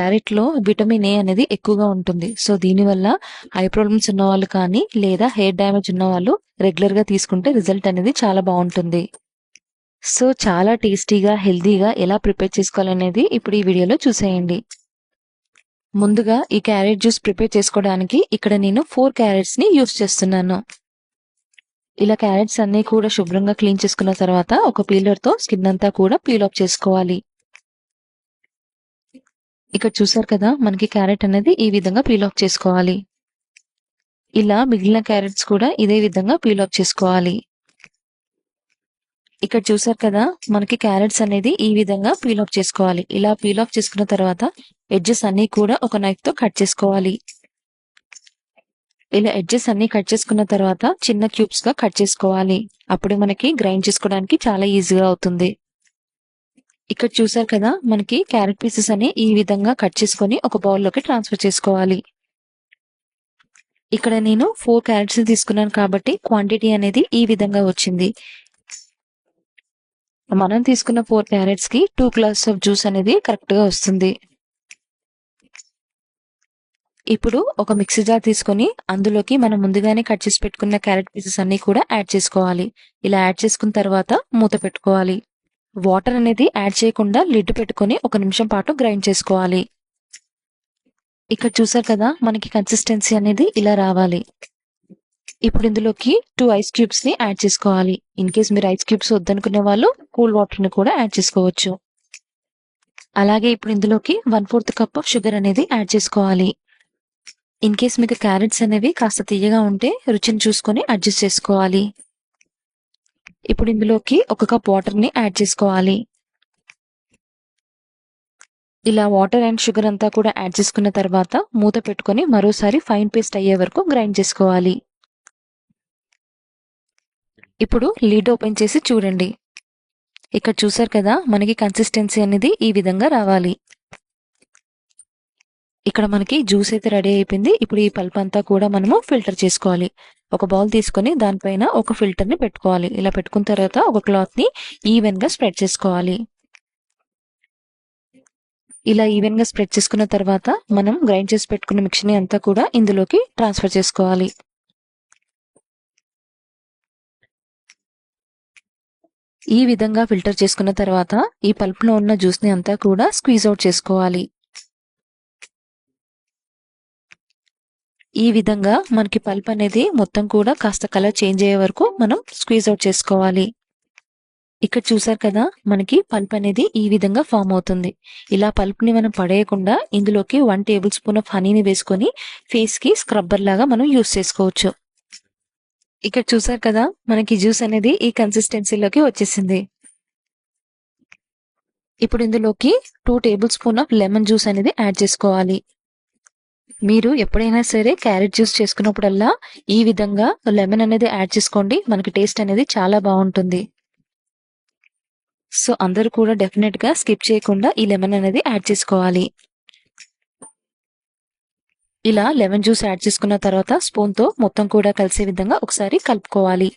క్యారెట్లో vitamin A అనేది ఎక్కువగా ఉంటుంది. సో దీనివల్ల ఐ ప్రాబ్లమ్స్ ఉన్న వాళ్ళు కానీ లేదా హెయిర్ డ్యామేజ్ ఉన్న వాళ్ళు రెగ్యులర్గా తీసుకుంటే రిజల్ట్ అనేది చాలా బాగుంటుంది. సో చాలా టేస్టీగా హెల్దీగా ఎలా ప్రిపేర్ చేసుకోవాలనేది ఇప్పుడు ఈ వీడియోలో చూసేయండి. ముందుగా ఈ క్యారెట్ జ్యూస్ ప్రిపేర్ చేసుకోవడానికి ఇక్కడ నేను ఫోర్ క్యారెట్స్ని యూస్ చేస్తున్నాను. ఇలా క్యారెట్స్ అన్ని కూడా శుభ్రంగా క్లీన్ చేసుకున్న తర్వాత ఒక పీలర్తో స్కిన్ అంతా కూడా పీల్ ఆఫ్ చేసుకోవాలి. ఇక్కడ చూసారు కదా మనకి క్యారెట్ అనేది ఈ విధంగా పీల్ ఆఫ్ చేసుకోవాలి. ఇలా మిగిలిన క్యారెట్స్ కూడా ఇదే విధంగా పీల్ ఆఫ్ చేసుకోవాలి. ఇక్కడ చూసారు కదా మనకి క్యారెట్స్ అనేది ఈ విధంగా పీల్ ఆఫ్ చేసుకోవాలి. ఇలా పీల్ ఆఫ్ చేసుకున్న తర్వాత ఎడ్జెస్ అన్ని కూడా ఒక నైఫ్తో కట్ చేసుకోవాలి. ఇలా ఎడ్జెస్ అన్ని కట్ చేసుకున్న తర్వాత చిన్న క్యూబ్స్గా కట్ చేసుకోవాలి. అప్పుడు మనకి గ్రైండ్ చేసుకోవడానికి చాలా ఈజీగా అవుతుంది. ఇక్కడ చూసారు కదా మనకి క్యారెట్ పీసెస్ అని ఈ విధంగా కట్ చేసుకొని ఒక బౌల్లోకి ట్రాన్స్ఫర్ చేసుకోవాలి. ఇక్కడ నేను ఫోర్ క్యారెట్స్ తీసుకున్నాను కాబట్టి క్వాంటిటీ అనేది ఈ విధంగా వచ్చింది. మనం తీసుకున్న ఫోర్ క్యారెట్స్కి టూ గ్లాస్ ఆఫ్ జ్యూస్ అనేది కరెక్ట్గా వస్తుంది. ఇప్పుడు ఒక మిక్సీ జార్ తీసుకొని అందులోకి మనం ముందుగానే కట్ చేసి పెట్టుకున్న క్యారెట్ పీసెస్ అన్ని కూడా యాడ్ చేసుకోవాలి. ఇలా యాడ్ చేసుకున్న తర్వాత మూత పెట్టుకోవాలి. వాటర్ అనేది యాడ్ చేయకుండా లిడ్ పెట్టుకొని ఒక నిమిషం పాటు గ్రైండ్ చేసుకోవాలి. ఇక్కడ చూసారు కదా మనకి కన్సిస్టెన్సీ అనేది ఇలా రావాలి. ఇప్పుడు ఇందులోకి టూ ఐస్ క్యూబ్స్ని యాడ్ చేసుకోవాలి. ఇన్ కేస్ మీరు ఐస్ క్యూబ్స్ వద్దనుకునే వాళ్ళు కూల్ వాటర్ని కూడా యాడ్ చేసుకోవచ్చు. అలాగే ఇప్పుడు ఇందులోకి one fourth cup of sugar అనేది యాడ్ చేసుకోవాలి. ఇన్ కేస్ మీకు క్యారెట్స్ అనేవి కాస్త తీయగా ఉంటే రుచిని చూసుకొని అడ్జస్ట్ చేసుకోవాలి. ఇప్పుడు ఇందులోకి ఒక కప్ వాటర్ని యాడ్ చేసుకోవాలి. ఇలా వాటర్ అండ్ షుగర్ అంతా కూడా యాడ్ చేసుకున్న తర్వాత మూత పెట్టుకొని మరోసారి ఫైన్ పేస్ట్ అయ్యే వరకు గ్రైండ్ చేసుకోవాలి. ఇప్పుడు లీడ్ ఓపెన్ చేసి చూడండి. ఇక్కడ చూసారు కదా మనకి కన్సిస్టెన్సీ అనేది ఈ విధంగా రావాలి. ఇక్కడ మనకి జ్యూస్ అయితే రెడీ అయిపోయింది. ఇప్పుడు ఈ పల్ప్ అంతా కూడా మనము ఫిల్టర్ చేసుకోవాలి. ఒక బౌల్ తీసుకొని దానిపైన ఒక ఫిల్టర్ని పెట్టుకోవాలి. ఇలా పెట్టుకున్న తర్వాత ఒక క్లాత్ని ఈవెన్గా స్ప్రెడ్ చేసుకోవాలి. ఇలా ఈవెన్గా స్ప్రెడ్ చేసుకున్న తర్వాత మనం గ్రైండ్ చేసి పెట్టుకున్న మిక్చర్ని అంతా కూడా ఇందులోకి ట్రాన్స్ఫర్ చేసుకోవాలి. ఈ విధంగా ఫిల్టర్ చేసుకున్న తర్వాత ఈ పల్ప్లో ఉన్న జ్యూస్ని అంతా కూడా స్క్వీజ్ అవుట్ చేసుకోవాలి. ఈ విధంగా మనకి పల్ప్ అనేది మొత్తం కూడా కాస్త కలర్ చేంజ్ అయ్యే వరకు మనం స్క్వీజ్ అవుట్ చేసుకోవాలి. ఇక్కడ చూసారు కదా మనకి పల్ప్ అనేది ఈ విధంగా ఫామ్ అవుతుంది. ఇలా పల్ప్ని మనం పడేయకుండా ఇందులోకి వన్ టేబుల్ స్పూన్ ఆఫ్ హనీని వేసుకొని ఫేస్కి స్క్రబ్బర్ లాగా మనం యూస్ చేసుకోవచ్చు. ఇక్కడ చూసారు కదా మనకి జ్యూస్ అనేది ఈ కన్సిస్టెన్సీలోకి వచ్చేసింది. ఇప్పుడు ఇందులోకి two tablespoon of lemon juice అనేది యాడ్ చేసుకోవాలి. మీరు ఎప్పుడైనా సరే క్యారెట్ జ్యూస్ చేసుకున్నప్పుడల్లా ఈ విధంగా లెమన్ అనేది యాడ్ చేసుకోండి. మనకి టేస్ట్ అనేది చాలా బాగుంటుంది. సో అందరూ కూడా డెఫినెట్గా స్కిప్ చేయకుండా ఈ లెమన్ అనేది యాడ్ చేసుకోవాలి. ఇలా లెమన్ జ్యూస్ యాడ్ చేసుకున్న తర్వాత స్పూన్తో మొత్తం కూడా కలిసే విధంగా ఒకసారి కలుపుకోవాలి.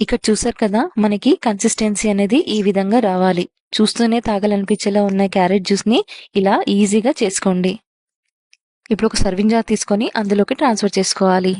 ఇక్కడ చూసారు కదా మనకి కన్సిస్టెన్సీ అనేది ఈ విధంగా రావాలి. చూస్తూనే తాగాలనిపించేలా ఉన్న క్యారెట్ జ్యూస్ని ఇలా ఈజీగా చేసుకోండి. ఇప్పుడు ఒక సర్వింగ్ జార్ తీసుకొని అందులోకి ట్రాన్స్ఫర్ చేసుకోవాలి.